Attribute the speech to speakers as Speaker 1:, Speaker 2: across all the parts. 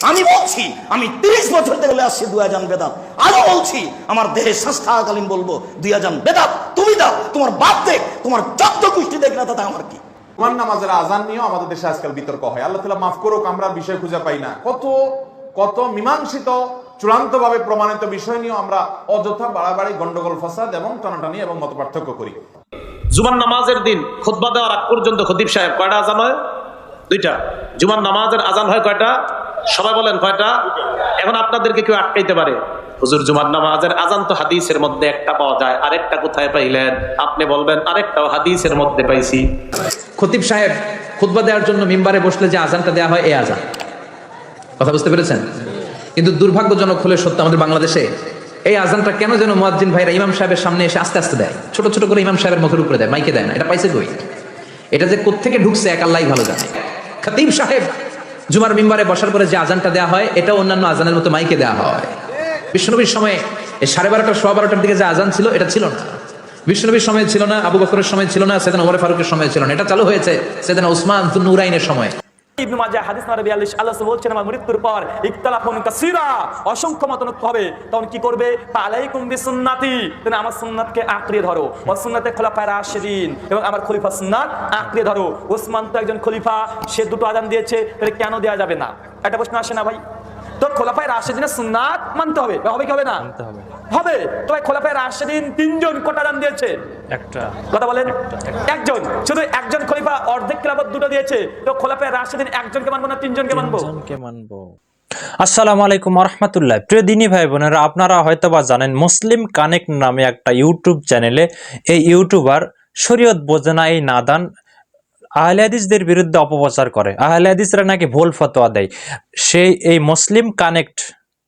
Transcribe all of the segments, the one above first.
Speaker 1: আমি বলছি আমি তিরিশ বছর থেকে আসছি দুই আজান বেদাত। আরও বলছি আমার দেহে শ্বাস থাকাকালীন বলব দুই আজান বেদাত তুমি দাও তোমার বাপ দেখ তোমার যত কুষ্টি দেখ না তাতে আমার কি?
Speaker 2: জুমার নামাজের আজান নিয়েও আমাদের দেশে আজকাল বিতর্ক হয়। আল্লাহ তালা মাফ করুক আমরা বিষয় খুঁজে পাই না। কত কত মীমাংসিত চূড়ান্ত ভাবে প্রমাণিত বিষয় নিয়েও আমরা অযথা বাড়াবাড়ি গন্ডগোল ফাসাদ এবং টানাটানি এবং মত পার্থক্য করি।
Speaker 3: জুমার নামাজের দিন খুতবা দেওয়ার আগ পর্যন্ত খতিব সাহেব কয়টা আজান হয়? দুইটা। জুমার নামাজের আজান হয় কয়টা? সবাই বলেন কয়টা? এখন আপনাদেরকে কেউ আটকাইতে পারে। হুজুর জুমার নামাজের আজান তো হাদিসের মধ্যে একটা পাওয়া যায়, আরেকটা কোথায় পাইলেন? আপনি বলবেন, আরেকটাও হাদিসের মধ্যে পাইছি।
Speaker 4: খতিব সাহেব, খুতবা দেওয়ার জন্য মিম্বারে বসলে যে আজানটা দেওয়া হয় এই আজান। কথা বুঝতে পেরেছেন? কিন্তু দুর্ভাগ্যজনক হলে সত্য আমাদের বাংলাদেশে এই আজানটা কেন যেন মুয়াজ্জিন ভাইরা ইমাম সাহেবের সামনে এসে আস্তে আস্তে দেয়? ছোট ছোট করে ইমাম সাহেবের মুখের উপরে দেয়, মাইকে দেয় না। এটা পাইছে কই? এটা যে কোত্থেকে ঢুকছে এক আল্লাহ ভালো জানে। খতিব সাহেব জুমার মিম্বারে বসার পরে যে আজানটা দেওয়া হয় এটা অন্যান্য আজানের মতো মাইকে দেওয়া হয়। বিষ্ণনবীর সময়ে সাড়ে বারোটা সোয়া বারোটার দিকে যে আজান ছিল, এটা ছিল না। বিষ্ণনবীর সময় ছিল না, আবু বকরের সময় ছিল না, সেদিন ওমর ফারুকের সময় ছিল না। এটা চালু হয়েছে সেদিন ওসমান নুরাইনের সময়।
Speaker 5: ইবনু হাদিস নাম্বার 42 আল্লাহ বলছেন, আমার মৃত্যুর পর কাসীরা, অসংখ্য মতনৈক্য হবে। তখন কি করবে? আলাইকুম বিসুন্নতি। আমার সুন্নাতকে আঁকড়ে ধরো। ও সুন্নাতে খোলাফায়ে রাশিদিন। এবং আমার খলিফা সুন্নাত আঁকড়ে ধরো। ওসমান তো একজন খলিফা, সে দুটো আজান দিয়েছে, তাহলে কেন দেওয়া যাবে না? একটা প্রশ্ন আসে না ভাই? তো খোলাফায়ে রাশিদিনের সুন্নাত মানতে হবে। হবে কি হবে না? হবে। তবে খোলাফায়ে রাশিদিন তিনজন কোটা আজান দিয়েছে।
Speaker 6: একটা।
Speaker 5: কথা বলেন? একজন। শুধু একজন খলিফা অর্ধেক খেলাফত দুটো দিয়েছে। তো খোলাফায়ে রাশিদিন একজনকে মানবো না তিনজনকে মানবো?
Speaker 6: মানবো। আসসালামু আলাইকুম রহমতুল্লাহ প্রিয় দিনী ভাই বোনেরা আপনারা হয়তোবা জানেন মুসলিম কানেক্ট নামে একটা ইউটিউব চ্যানেলে এই ইউটিউবার শরীয়ত বোঝে না এই নাদান আহলে হাদিসদের বিরুদ্ধে অপপ্রচার করে। আহলে হাদিসরা নাকি ভুল ফতোয়া দেয়। সেই, এই মুসলিম কানেক্ট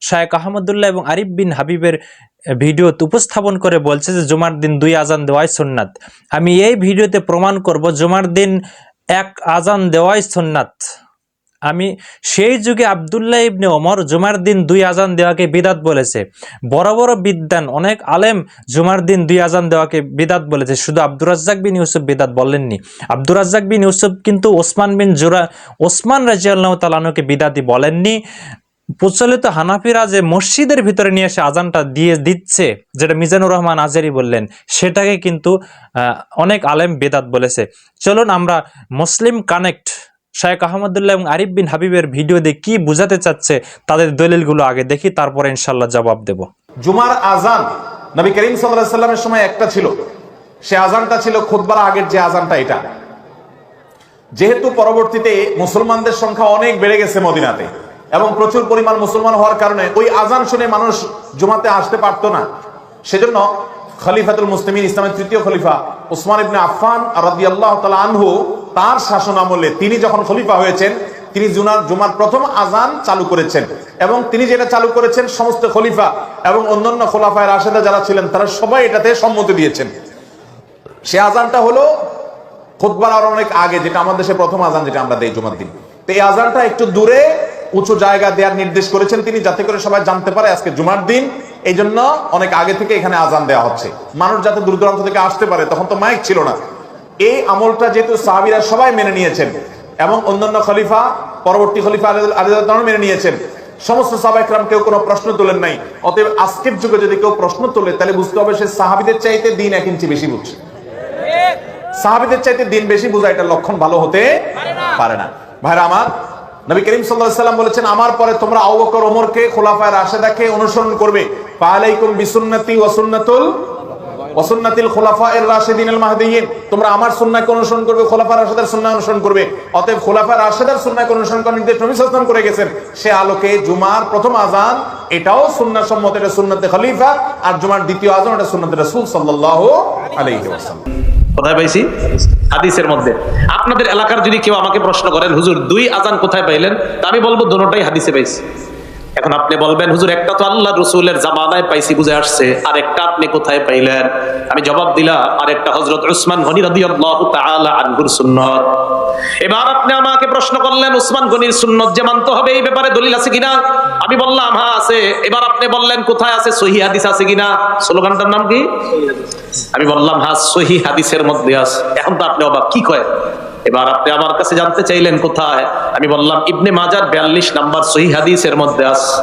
Speaker 6: শায়েক আহমদুল্লাহ এবং আরিফ বিন হাবিবের ভিডিওতে উপস্থাপন করে বলছে যে, জুমার দিন দুই আজান দেওয়াই সুন্নাত। আমি এই ভিডিওতে প্রমাণ করব, জুমার দিন এক আজান দেওয়াই সুন্নাত। আমি সেই যুগে আবদুল্লাহ ইবনে ওমর জুমার দিন দুই আজান দেওয়াকে বিদাত বলেছে। বড় বড় বিদ্যান অনেক আলেম জুমার দিন দুই আজান দেওয়াকে বিদাত বলেছে। শুধু আব্দুর রাজ্জাক বিন ইউসুফ বিদাত বলেননি। আব্দুর রাজ্জাক বিন ইউসুফ কিন্তু ওসমান বিন জোরা, ওসমান রাজিয়াল্লাহ তালানুকে বিদাতি বলেননি। প্রচলিত হানাফিরা যে মসজিদের ভিতরে নিয়ে এসে আজানটা দিয়ে দিচ্ছে, যেটা মিজানুর রহমান আজারি বললেন, সেটাকে কিন্তু অনেক আলেম বেদাত বলেছে। চলুন আমরা মুসলিম কানেক্ট শায়েক আহমদুল্লাহ এবং আরিফ বিন হাবিবের ভিডিও দিয়ে কি বোঝাতে চাচ্ছে তাদের দলিলগুলো আগে দেখি, তারপরে ইনশাল্লাহ জবাব দেব।
Speaker 2: জুমার আজান নবী করিম সাল্লাহ সাল্লামের সময় একটা ছিল। সে আজানটা ছিল খুতবার আগের যে আজানটা এটা। যেহেতু পরবর্তীতে মুসলমানদের সংখ্যা অনেক বেড়ে গেছে মদিনাতে এবং প্রচুর পরিমাণ মুসলমান হওয়ার কারণে ওই আজান শুনে মানুষ জুমাতে আসতে পারতো না। সেজন্য খলিফাতুল মুসলিমিন, ইসলামের তৃতীয় খলিফা ওসমান ইবনে আফফান রাদিয়াল্লাহু তাআলা আনহু তার শাসন আমলে তিনি যখন খলিফা হয়েছেন, তিনি জুনার জুমার প্রথম আজান চালু করেছেন এবং তিনি যেটা চালু করেছেন সমস্ত খলিফা এবং অন্যান্য খোলাফায় রাশেদা যারা ছিলেন, তারা সবাই এটাতে সম্মতি দিয়েছেন। সে আজানটা হলো খুতবার আর অনেক আগে, যেটা আমাদের দেশে প্রথম আজান যেটা আমরা দেই জুমার দিন। তো এই আজানটা একটু দূরে উঁচু জায়গা দেওয়ার নির্দেশ করেছেন তিনি, যাতে করে সবাই জানতে পারে আজকে জুমার দিন। এই জন্য অনেক আগে থেকে এখানে আজান দেওয়া হচ্ছে। মানুষ যাতে দূর দূরান্ত থেকে আসতে পারে, তখন তো মাইক ছিল না। এই আমলটা যেহেতু সাহাবিরা সবাই মেনে নিয়েছেন এবং অন্যান্য খলিফা, পরবর্তী খলিফা আলিদান মেনে নিয়েছেন। সমস্ত সাহাবাইকরাম কেউ কোনো প্রশ্ন তোলেন নাই। অতএব আজকের যুগে যদি কেউ প্রশ্ন তোলে, তাহলে বুঝতে হবে সে সাহাবিদের চাইতে দিন এক ইঞ্চি বেশি বুঝছে। সাহাবিদের চাইতে দিন বেশি বোঝা এটা লক্ষণ ভালো হতে পারে না। ভাইরা আমার, নবী করিম সাল্লাম বলেছেন, আমার পরে তোমরা আবু ওমরকে, খোলাফায়ে রাশেদাকে অনুসরণ করবে। ফালাইকুম বিসুন্নতি ওয়া সুন্নাতিল খুলাফায়ে রাশিদিন আল মাহদিয়িন তোমরা আমার সুন্নাহকে অনুসরণ করবে খোলাফায়ে রাশেদার সুন্নাহ অনুসরণ করবে। অতএব খোলাফায়ে রাশেদার সুন্নাহকে অনুসরণ করার নির্দেশ নবী আলাইহি করে গেছেন। সে আলোকে জুমার প্রথম আজান, এটাও সুন্নাহ সম্মত, এটা সুন্নাতে খলিফা, আর জুমার দ্বিতীয় আজান, এটা সুন্নাতে রাসূল সাল্লাল্লাহু আলাইহি ওয়াসাল্লাম।
Speaker 3: কোথায় পাইছি? হাদিসের মধ্যে। আপনাদের এলাকার যদি কেউ আমাকে প্রশ্ন করেন, হুজুর, দুই আজান কোথায় পাইলেন? তা আমি বলব দুটোটাই হাদিসে পাইছি। এখন আপনি বলবেন হুজুর একটা তো আল্লাহ রসুলের জামানায় পাইছি বুঝে আসছে। আর একটা আপনি কোথায় পাইলেন? আমি জবাব দিলাম আর একটা হজরত উসমান গনি রাদিয়াল্লাহু তাআলা আনহুর সুন্নত। এবার আপনি আমাকে প্রশ্ন করলেন উসমান গনির সুন্নত যে মানতে হবে এই ব্যাপারে দলিল আছে কিনা? আমি বললাম হ্যাঁ আছে। এবার আপনি বললেন কোথায় আছে? সহি হাদিস আছে কিনা? স্লোগানটার নাম কি? আমি বললাম হ্যাঁ সহি হাদিসের মধ্যে আছে। এখন তো আপনি অবাক কি কয়? এবার আপনি আমার কাছে জানতে চাইলেন কোথায়? আমি বললাম, ইবনে মাজার বিয়াল্লিশ নাম্বার সহি হাদিসের মধ্যে আস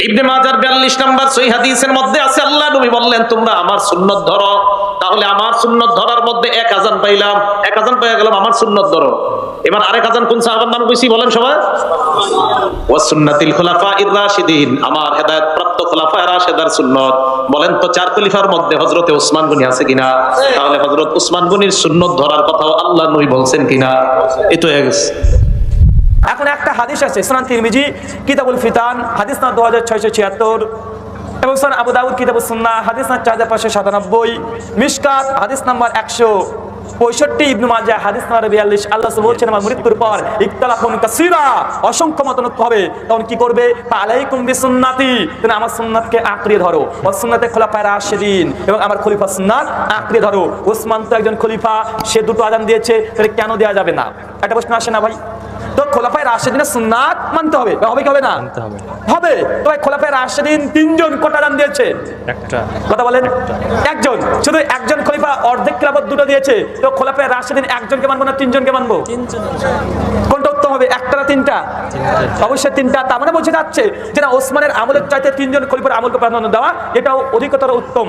Speaker 3: ইবনে মাজার বিয়াল্লিশ নাম্বার সহি হাদিসের মধ্যে আছে, আল্লাহ নবী বললেন, তোমরা আমার সুন্নত ধরো। তাহলে আমার সুন্নত ধরার মধ্যে এক আজান পাইলাম। এক আজান পাইয়া গেলাম, আমার সুন্নত ধরো। এবার আরেক আজান কোন সাহাবার নাম কইছি বলেন সবাই? ওয়াসুন্নাতিল খুলাফা ইর-রাশিদিন আমার হেদায়েত প্রাপ্ত খুলাফা রাশিদার সুন্নত। বলেন তো, চার খলিফার মধ্যে হযরতে ওসমান গনি আছে কিনা? তাহলে হযরত ওসমান গনির সুন্নত ধরার কথাও আল্লাহ নবী বলছেন কিনা? এই তো গেছে।
Speaker 5: হাদিস আছে, সুনান তিরমিজি, কিতাবুল ফিতান, হাদিস না দু হাজার ছয়শো ছিয়াত্তর। এবং সুনান আবু দাউদ কিতাবুল সুন্না হাদিস না চার হাজার পাঁচশো সাতানব্বই। মিশকাত, হাদিস নাম্বার একশো পঁয়ষট্টি। ইবনু মাজা হাদিস নাম্বার বিয়াল্লিশ। আল্লাহ বলছেন, আমার মৃত্যুর পর ইকতালাফুন কাসীরা, অসংখ্য মতনত হবে। তখন কি করবে? আলাইকুম বিসুন্নাতি। তুমি আমার সুন্নাতকে আঁকড়িয়ে ধরো। ও সুন্নাতে খোলাফায়ে রাশিদিন এবং আমার খলিফা সুন্নাত আঁকড়িয়ে ধরো। ওসমান তো একজন খলিফা, সে দুটো আজান দিয়েছে। তাহলে কেন দেওয়া যাবে না? একটা প্রশ্ন আসে না ভাই? তো খোলাফায় রাশেদিনের সুন্নাত মানতে হবে। হবে কি হবে না?
Speaker 6: হবে।
Speaker 5: হবে। তো ভাই খোলাফায় রাশেদিন তিনজন কোটা দান দিয়েছে।
Speaker 6: একটা।
Speaker 5: কথা বলেন। একজন। শুধু একজন খলিফা অর্ধেক খেলাফত দুটো দিয়েছে। তো খোলাফায় রাশেদিন একজনকে মানবো না তিনজনকে মানবো? কোনটা উত্তম হবে? একটা না তিনটা? অবশ্যই তিনটা। তার মানে বোঝা যাচ্ছে যে না ওসমানের আমলের চাইতে তিনজন খলিফার আমলকে প্রাধান্য দেওয়া এটাও অধিকতর উত্তম।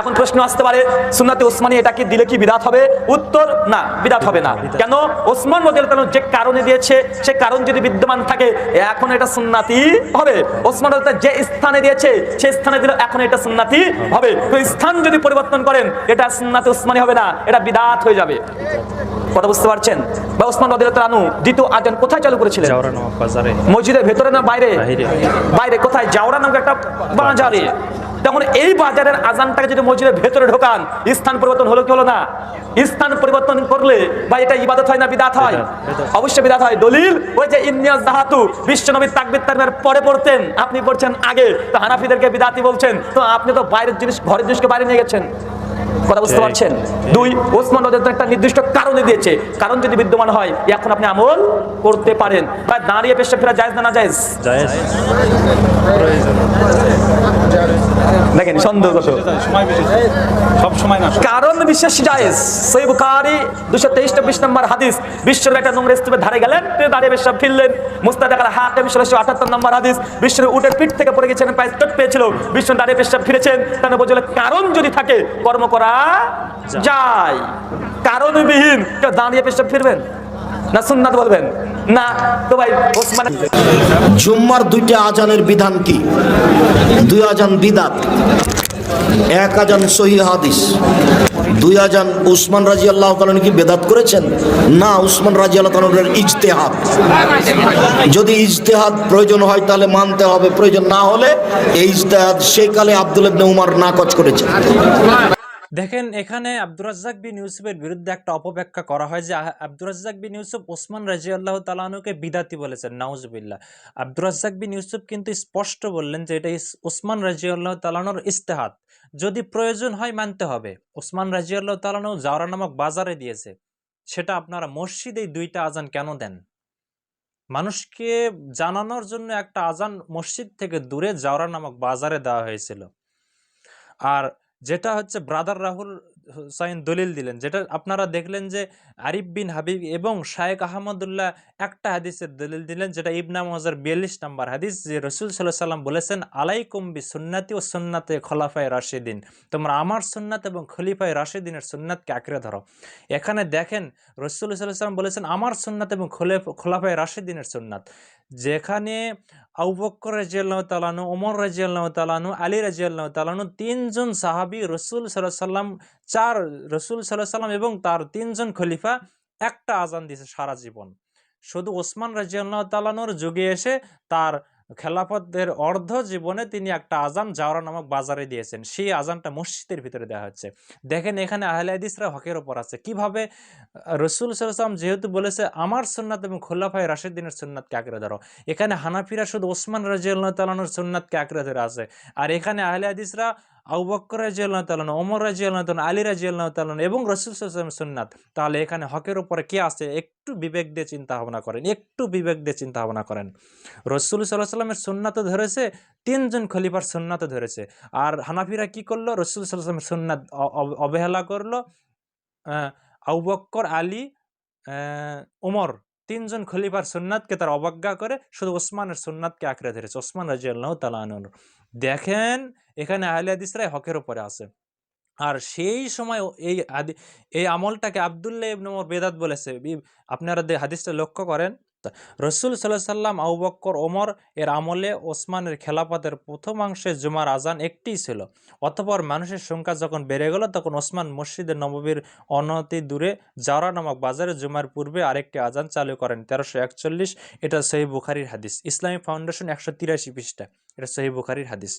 Speaker 5: এখন প্রশ্ন আসতে পারে সুন্নাতে ওসমানী এটাকে দিলে কি বিদাত হবে? উত্তর না বিদাত হবে না। কেন? ওসমান তাআলা যে কারণে দিয়েছে সে কারণ যদি বিদ্যমান থাকে এখন এটা সুন্নাতি হবে। ওসমান যে স্থানে দিয়েছে সেই স্থানে দিলে এখন এটা সুন্নাতি হবে। তো স্থান যদি পরিবর্তন করেন এটা সুন্নাতে ওসমানী হবে না এটা বিদাত হয়ে যাবে। কথা বুঝতে পারছেন? বা ওসমান আনহু দ্বিতীয় আজান কোথায় চালু করেছিলেন? মসজিদের ভেতরে না বাইরে?
Speaker 6: বাইরে।
Speaker 5: বাইরে কোথায়? জাওরা নামক একটা বাজারে। তখন এই বাজারের আজানটাকে যদি মসজিদের ভেতরে ঢোকান স্থান পরিবর্তন হলো কি হলো না? স্থান পরিবর্তন করলে বা এটা ইবাদত হয় না বিদাত হয়? অবশ্যই বিদাত হয়। দলিল ওই যে ইন্নিয়াস জাহাতু বিশ্বনবী তাকবীর তাকবীর পরে পড়তেন আপনি পড়ছেন আগে। তো হানাফিদেরকে বিদাতি বলছেন তো আপনি তো বাইরের জিনিস ঘরের জিনিসকে বাইরে নিয়ে গেছেন। কথা বুঝতে পারছেন? দুই ওসমান রাদিয়াল্লাহু একটা নির্দিষ্ট কারণে দিয়েছে। কারণ যদি বিদ্যমান হয় এখন আপনি আমল করতে পারেন। বা দাঁড়িয়ে পেশা ফেরা জায়েজ না না জায়েজ?
Speaker 6: জায়েজ।
Speaker 5: দেখেন সন্দেহগত
Speaker 7: সব সময় না
Speaker 5: কারণ বিশেষ জায়েজ। সই বুখারী দুশো তেইশ চব্বিশ নম্বর হাদিস। বিশ্বের একটা নোংরা স্তূপের ধারে গেলেন তিনি দাঁড়িয়ে পেশাব ফিরলেন। মুস্তাদ আকাল হাকিম ষোলোশো আটাত্তর নম্বর হাদিস। বিশ্বের উটের পিঠ থেকে পড়ে গেছেন পায়ে চোট পেয়েছিল। বিশ্ব দাঁড়িয়ে পেশাব ফিরেছেন। তাহলে বোঝালে কারণ যদি থাকে কর্ম করা যায়। কারণবিহীন। কেউ দাঁড়িয়ে পেশাব ফিরবেন? না সুন্নাত বলবেন? না তো ভাই ওসমান
Speaker 1: জুম্মার দুইটা আজানের বিধান কি? দুই আজান বিদাত এক আজান সহি হাদিস দুই আজান উসমান রাজি আল্লাহ তালন কি বেদাত করেছেন? না উসমান রাজি আল্লাহ তালনের ইজতেহাদ। যদি ইজতেহাদ প্রয়োজন হয় তাহলে মানতে হবে প্রয়োজন না হলে এই ইজতেহাদ সেই কালে আব্দুল ইবনে উমার নাকচ করেছেন।
Speaker 6: দেখেন, এখানে আব্দুর রাজ্জাক বিন ইউসুফের বিরুদ্ধে একটা অপব্যাখ্যা করা হয় যে আব্দুর রাজ্জাক বিন ইউসুফ ওসমান রাজি আল্লাহ তালানুকে বিদাতি বলেছেন, নাউজবিল্লাহ। আব্দুর রাজ্জাক বিন ইউসুফ কিন্তু স্পষ্ট বললেন যে, এটা ওসমান রাজি আল্লাহ তালানোর ইস্তেহাদ যদি প্রয়োজন হয় মানতে হবে। ওসমান রাজি আল্লাহ তালানু জাওরা নামক বাজারে দিয়েছে। সেটা আপনারা মসজিদে দুইটা আজান কেন দেন? মানুষকে জানানোর জন্য একটা আজান মসজিদ থেকে দূরে জাওরা নামক বাজারে দেওয়া হয়েছিল। আর যেটা হচ্ছে ব্রাদার রাহুল হুসাইন দলিল দিলেন। যেটা আপনারা দেখলেন যে আরিফ বিন হাবিব এবং শায়েক আহমদুল্লাহ একটা হাদিসের দলিল দিলেন, যেটা ইবনা মজার বিয়াল্লিশ নাম্বার হাদিস, যে রসুল সাল্লাহ সাল্লাম বলেছেন, আলাইকুম বি সুন্নাতি ও সুন্নাতে খলাফায় রাশিদিন। তোমরা আমার সুন্নাত এবং খলিফায় রাশিদিনের সুন্নাতকে আঁকড়ে ধরো। এখানে দেখেন রসুল সাল্লাহ সাল্লাম বলেছেন, আমার সুন্নাত এবং খলিফ- খোলাফায় রাশিদিনের সুন্নাত। যেখানে আবু বক্কর রাজিয়াল্লাহ তালানু ওমর রাজিয়াল্লাহ তালানু আলী রাজিয়াল্লাহ তালানু তিনজন সাহাবি রসুল সাল্লাহ সাল্লাম চার রসুল সাল্লাহ সাল্লাম এবং তার তিনজন খলিফা একটা আজান দিয়েছে সারা জীবন। শুধু ওসমান রাজিয়াল্লাহ তালানুর যুগে এসে তার খেলাফতের অর্ধ জীবনে তিনি একটা আজান জাওরা নামক বাজারে দিয়েছেন। সেই আজানটা মসজিদের ভিতরে দেওয়া হচ্ছে। দেখেন এখানে আহলে হাদিসরা হকের ওপর আছে। কীভাবে? রসুল সাল্লাম যেহেতু বলেছে, আমার সুন্নাত এবং খোল্লাফাই রাশেদ্দিনের সুন্নাতকে আঁকড়ে ধরো। এখানে হানাফিরা শুধু ওসমান রাজিউল্লাহ তালানোর সুন্নাতকে আঁকড়ে ধরে আছে। আর এখানে আহলে হাদিসরা আবু বক্কর রাজিউল্লাহ তালানো ওমর রাজিউল্লাহ তালানো আলী রাজিউল্লাহ তালানো এবং রসুল সুন্নাত। তাহলে এখানে হকের উপরে কে আছে? একটু বিবেক দিয়ে চিন্তা ভাবনা করেন, একটু বিবেক দিয়ে চিন্তা ভাবনা করেন। রসুল সাল্লাহ সাল্লামের সুন্নাতে ধরেছে, তিনজন খলিফার সুন্নাতে ধরেছে। আর হানাফিরা কি করল? রসুল সাল্লাহ সাল্লামের সুন্নাত অবহেলা করল। আবু বক্কর আলী ওমর তিনজন খলিফার সুন্নাতকে তার অবজ্ঞা করে, শুধু ওসমানের সুন্নাতকে আঁকড়ে ধরেছে, ওসমান রাজিয়াল্লাহ তালানুর দেখেন এখানে আহলে হাদিসরাই হকের ওপরে আছে। আর সেই সময় এই এই আমলটাকে আবদুল্লাহ ইবনে ওমর বেদাত বলেছে। আপনারা হাদিসটা লক্ষ্য করেন। রসুল সাল্লাহ সাল্লাম আবু বক্কর, ওমর এর আমলে ওসমানের খেলাফতের প্রথমাংশে জুমার আজান একটিই ছিল। অতপর মানুষের সংখ্যা যখন বেড়ে গেল, তখন ওসমান মসজিদে নববীর অনতি দূরে জারা নামক বাজারে জুমার পূর্বে আরেকটি আজান চালু করেন, তেরোশো একচল্লিশ। এটা সহি বুখারির হাদিস। ইসলামী ফাউন্ডেশন একশো তিরাশি পৃষ্ঠা। এটা সহি বুখারির হাদিস।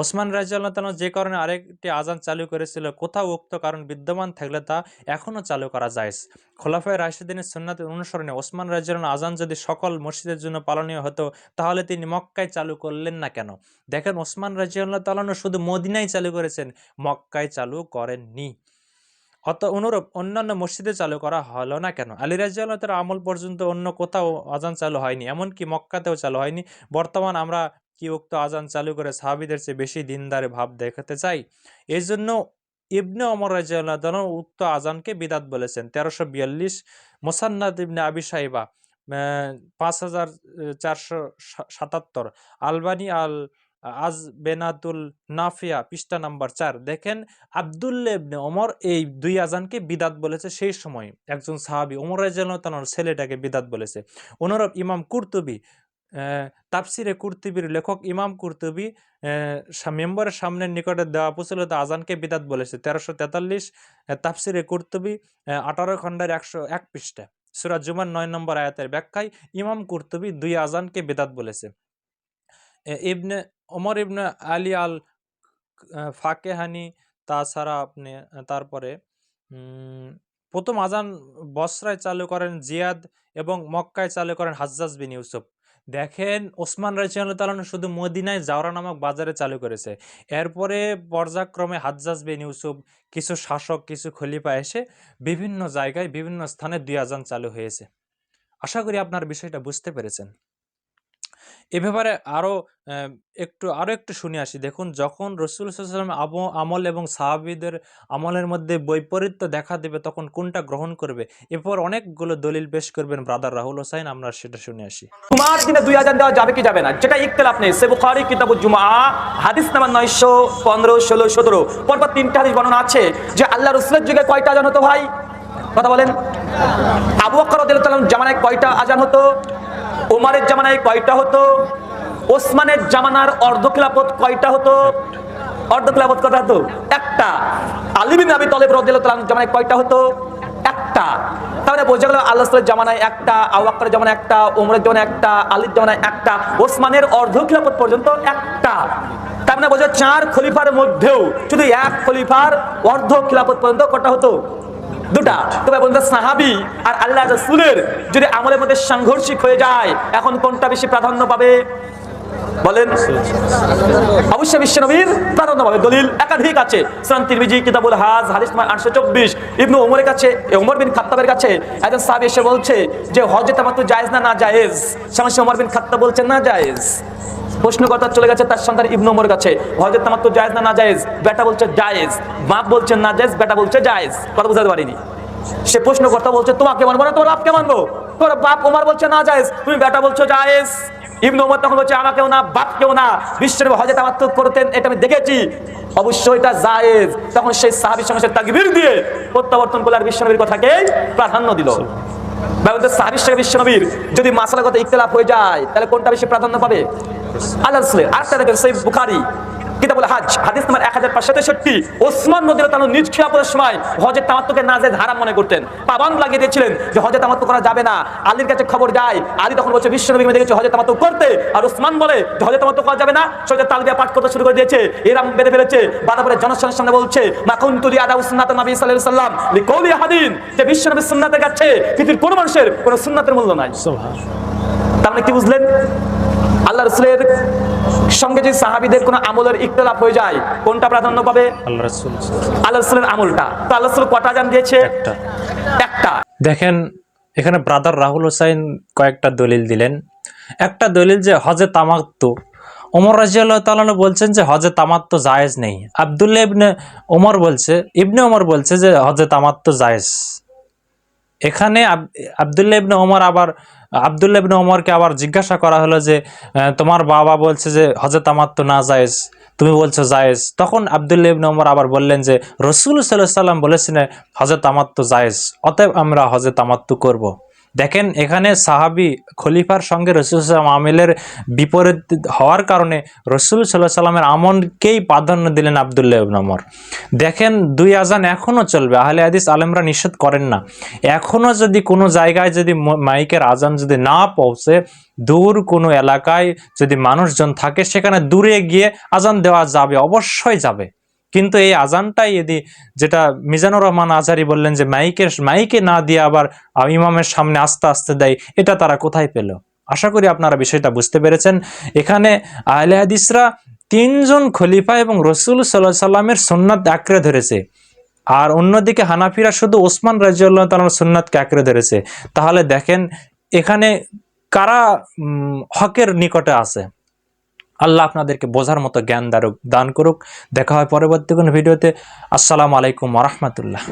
Speaker 6: ওসমান রাজিয়াল্লাহ তাআলা যে কারণে আরেকটি আজান চালু করেছিল, কোথাও উক্ত কারণ বিদ্যমান থাকলে তা এখনও চালু করা যায় খোলাফায় রাশিদিনের সন্ন্যাতের অনুসরণে ওসমান রাজিয়াল্লাহ আজান যদি সকল মসজিদের জন্য পালনীয় হতো, তাহলে তিনি মক্কায় চালু করলেন না কেন? দেখেন ওসমান রাজিয়াল্লাহ তালানো শুধু মদিনায় চালু করেছেন, মক্কায় চালু করেননি। অত অনুরূপ অন্যান্য মসজিদে চালু করা হলো না কেন? আলী তার আমল পর্যন্ত অন্য কোথাও আজান চালু হয়নি, এমনকি মক্কাতেও চালু হয়নি। বর্তমান আমরা কি উক্ত আজান চালু করে সাহাবিদের চেয়ে বেশি দিনদারে ভাব দেখাতে চাই? এই জন্য ইবনে অমর রাজিয়াল্লাহ তাআলা উক্ত আজানকে বিদাত বলেছেন। তেরোশো বিয়াল্লিশ মোসান্নাদ ইবনে আবি সাইবা পাঁচ হাজার চারশো সাতাত্তর। আলবানি আল আজ বেনাতুল নাফিয়া পৃষ্ঠা নাম্বার চার। দেখেন আবদুল্লাহ ইবনে ওমর এই দুই আজানকে বিদাত বলেছে সেই সময়। একজন সাহাবি ওমর তাআলার ছেলেটাকে বিদাত বলেছে। অনুরূপ ইমাম কুরতুবি আহ, তাফসিরে কুর্তুবির লেখক ইমাম কুর্তুবি মেম্বারের সামনের নিকটে দেওয়া প্রচলিত আজানকে বিদাত বলেছে। তেরোশো তেতাল্লিশ তাফসিরে কুর্তুবি আঠারো খণ্ডের একশো এক পৃষ্ঠা। সুরাজ জুমার নয় নম্বর আয়াতের ব্যাখ্যায় ইমাম কুর্তুবি দুই আজানকে বেদাত বলেছে। ইবনে ওমর ইবনে আলী আল ফাকেহানি, তাছাড়া আপনি তারপরে প্রথম আজান বসরায় চালু করেন জিয়াদ এবং মক্কায় চালু করেন হাজ্জাজ বিন ইউসুফ। দেখেন ওসমান রাজিয়াল তালানু শুধু মদিনায় জাওরা নামক বাজারে চালু করেছে। এরপরে পর্যায়ক্রমে হাজ্জাজ বিন ইউসুফ, কিছু শাসক, কিছু খলিফা এসে বিভিন্ন জায়গায়, বিভিন্ন স্থানে দুই আজান চালু হয়েছে। আশা করি আপনার বিষয়টা বুঝতে পেরেছেন। এ ব্যাপারে আরও আহ, একটু আরও একটু শুনে আসি। দেখুন যখন রসুল সাল্লাম আবু আমল এবং সাহাবিদের আমলের মধ্যে বৈপরীত্য দেখা দেবে তখন কোনটা গ্রহণ করবে? এরপর অনেকগুলো দলিল পেশ করবেন ব্রাদার রাহুল হোসাইন আমরা সেটা শুনে আসি।
Speaker 5: জুমার দিনে দুই হাজার দেওয়া যাবে কি যাবে না? যেটা ইখতলাফ নেই। সে বুখারী কিতাবুল জুমা হাদিস নাম্বার নয়শো পনেরো ষোলো সতেরো। পরপর তিনটা হাদিস বর্ণনা আছে যে আল্লাহ রসুলের যুগে কয়টা আজান হতো ভাই? কথা বলেন। আবু তাআলার জামানায় কয়টা আজান হতো? ওমারের জামানায় কয়টা হতো? ওসমানের জামানার অর্ধ খিলাফত কয়টা হতো? অর্ধ খিলাফত কয়টা হতো? একটা। আলী বিন আবি তালেব রাদিয়াল্লাহু তাআলার জামানায় কয়টা হতো? একটা। তাহলে বোঝা গেল আল্লাহ জামানায় একটা, আবু বকরের জামানায় একটা, ওমরের জামানায় একটা, আলীর জামানায় একটা, ওসমানের অর্ধ খিলাফত পর্যন্ত একটা। তার মানে বোঝা চার খলিফার মধ্যেও শুধু এক খলিফার অর্ধ খিলাফত পর্যন্ত কটা হতো? দুটা। তবে বন্ধু সাহাবি আর আল্লাহ রাসূলের যদি আমলের মধ্যে সাংঘর্ষিক হয়ে যায়, এখন কোনটা বেশি প্রাধান্য পাবে? বলেন। অবশ্যই বিশ্ব নবীর প্রাধান্য পাবে। দলিল একাধিক আছে। সুনান তিরমিজি, কিতাবুল হাজ, হাদিস নাম্বার 824 ইবনু ওমরের কাছে ওমর বিন খাত্তাবের কাছে একজন সাহাবী এসে বলছে যে হজে তামাত্তু জায়েজ না না জায়েজ? সমস্যা ওমর বিন খাত্তাব বলছেন না জায়েজ। প্রশ্নকর্তা চলে গেছে তার সন্তান ইবনু ওমর কাছে। হজে তামাত্তু জায়েজ না জায়েজ বেটা বলছে জায়েজ। বাপ বলছে না জায়েজ বেটা বলছে জায়েজ। কথা বুঝাতে পারিনি। সে প্রশ্নকর্তা বলছে, তোমাকে মানবো না, তোমার বাপকে মানবো? তোমার বাপ ওমর বলছে না জায়েজ তুমি বেটা বলছো, জায়েজ। ওমর তখন বলছে, আমাকেও না, বাপকেও না। বিশ্বের করতেন, এটা আমি দেখেছি। অবশ্যই এটা জায়েজ। তখন সেই সাহাবীর সঙ্গে সে দিয়ে প্রত্যাবর্তন করলে আর বিশ্বনবীর কথাকে প্রাধান্য দিল। বিশ্বনবীর যদি মাসালাগত ইখতিলাফ হয়ে যায়, তাহলে কোনটা বেশি প্রাধান্য পাবে? আল্লাহ রাসূলের। আরেকটা দেখেন সেই বুখারী কিতাবুল হাজ হাদিস নাম্বার এক হাজার পাঁচশো তেষট্টি। ওসমান নদীর তালু নিজ খিলাফতের সময় হজের তামাত্মকে নাজেজ হারাম মনে করতেন। পাবান লাগিয়ে দিয়েছিলেন যে হজে তামাত্ম করা যাবে না। আলীর কাছে খবর যায় আলী তখন বলছে বিশ্ব নবী দেখেছে হজে তামাত্ম করতে? আর ওসমান বলে যে হজে তামাত্ম করা যাবে না সোজা তালবিয়া পাঠ করতে শুরু করে দিয়েছে। এরাম বেঁধে ফেলেছে বাধা পরে জনসাধারণের সামনে বলছে মাকুন তুলি আদা উসনাত নবী আলাইহি সাল্লাম লিকৌলি হাদিন যে বিশ্ব নবীর সুন্নাতের কাছে পৃথিবীর কোনো মানুষের কোনো সুন্নাতের মূল্য নাই। তার মানে কি বুঝলেন? আল্লাহ রসুলের সঙ্গে যদি সাহাবিদের কোনো আমলের ইখতলাফ হয়ে যায় কোনটা প্রাধান্য পাবে?
Speaker 6: আল্লাহ
Speaker 5: রসুলের আমলটা। তো আল্লাহ রসুল কটা জান দিয়েছে?
Speaker 6: একটা। দেখেন এখানে ব্রাদার রাহুল হোসাইন কয়েকটা দলিল দিলেন। একটা দলিল যে হজে তামাত্তু ওমর রাজিয়াল্লাহ তাআলা বলছেন যে হজে তামাত্তু জায়েজ নেই। আব্দুল্লাহ ইবনে ওমর বলছে ইবনে ওমর বলছে যে হজে তামাত্তু জায়েজ। এখানে আব- আবদুল্লাহ ইবনে ওমর আবার আবদুল্লাহ ইবনে ওমরকে আবার জিজ্ঞাসা করা হলো যে তোমার বাবা বলছে যে হজরত আমার তো না জায়েজ, তুমি বলছো জায়েজ তখন আবদুল্লাহ ইবনে ওমর আবার বললেন যে রসুল সাল্লাহ সাল্লাম বলেছিলেন হজরত আমার তো জায়েজ, অতএব আমরা হজরত আমাত্তু করব। দেখেন, এখানে সাহাবি খলিফার সঙ্গে রসুল সাল্লাম আমেলের বিপরীত হওয়ার কারণে রসুল সাল্লাহ সাল্লামের আমলকেই প্রাধান্য দিলেন আবদুল্লাহ ইবনে ওমর। দেখেন, দুই আজান এখনও চলবে, আহলে হাদিস আলেমরা নিষেধ করেন না। এখনও যদি কোনো জায়গায় যদি মাইকের আজান যদি না পৌঁছে, দূর কোনো এলাকায় যদি মানুষজন থাকে, সেখানে দূরে গিয়ে আজান দেওয়া যাবে, অবশ্যই যাবে। কিন্তু এই আজানটাই যদি যেটা মিজানুর রহমান আজারি বললেন যে মাইকে মাইকে না দিয়ে আবার ইমামের সামনে আস্তে আস্তে দেয়, এটা তারা কোথায় পেল? আশা করি আপনারা বিষয়টা বুঝতে পেরেছেন। এখানে আহলে হাদিসরা তিনজন খলিফা এবং রসুল সাল্লাহ সাল্লামের সুন্নাত আঁকড়ে ধরেছে। আর অন্যদিকে হানাফিরা শুধু ওসমান রাজিউল্লাহ তালার সুন্নাতকে আঁকড়ে ধরেছে। তাহলে দেখেন এখানে কারা হকের নিকটে আছে? আল্লাহ আপনাদেরকে বোঝার মতো জ্ঞান দারুক, দান করুক। দেখা হয় পরবর্তী কোনো ভিডিওতে। আসসালামু আলাইকুম রহমতুল্লাহ।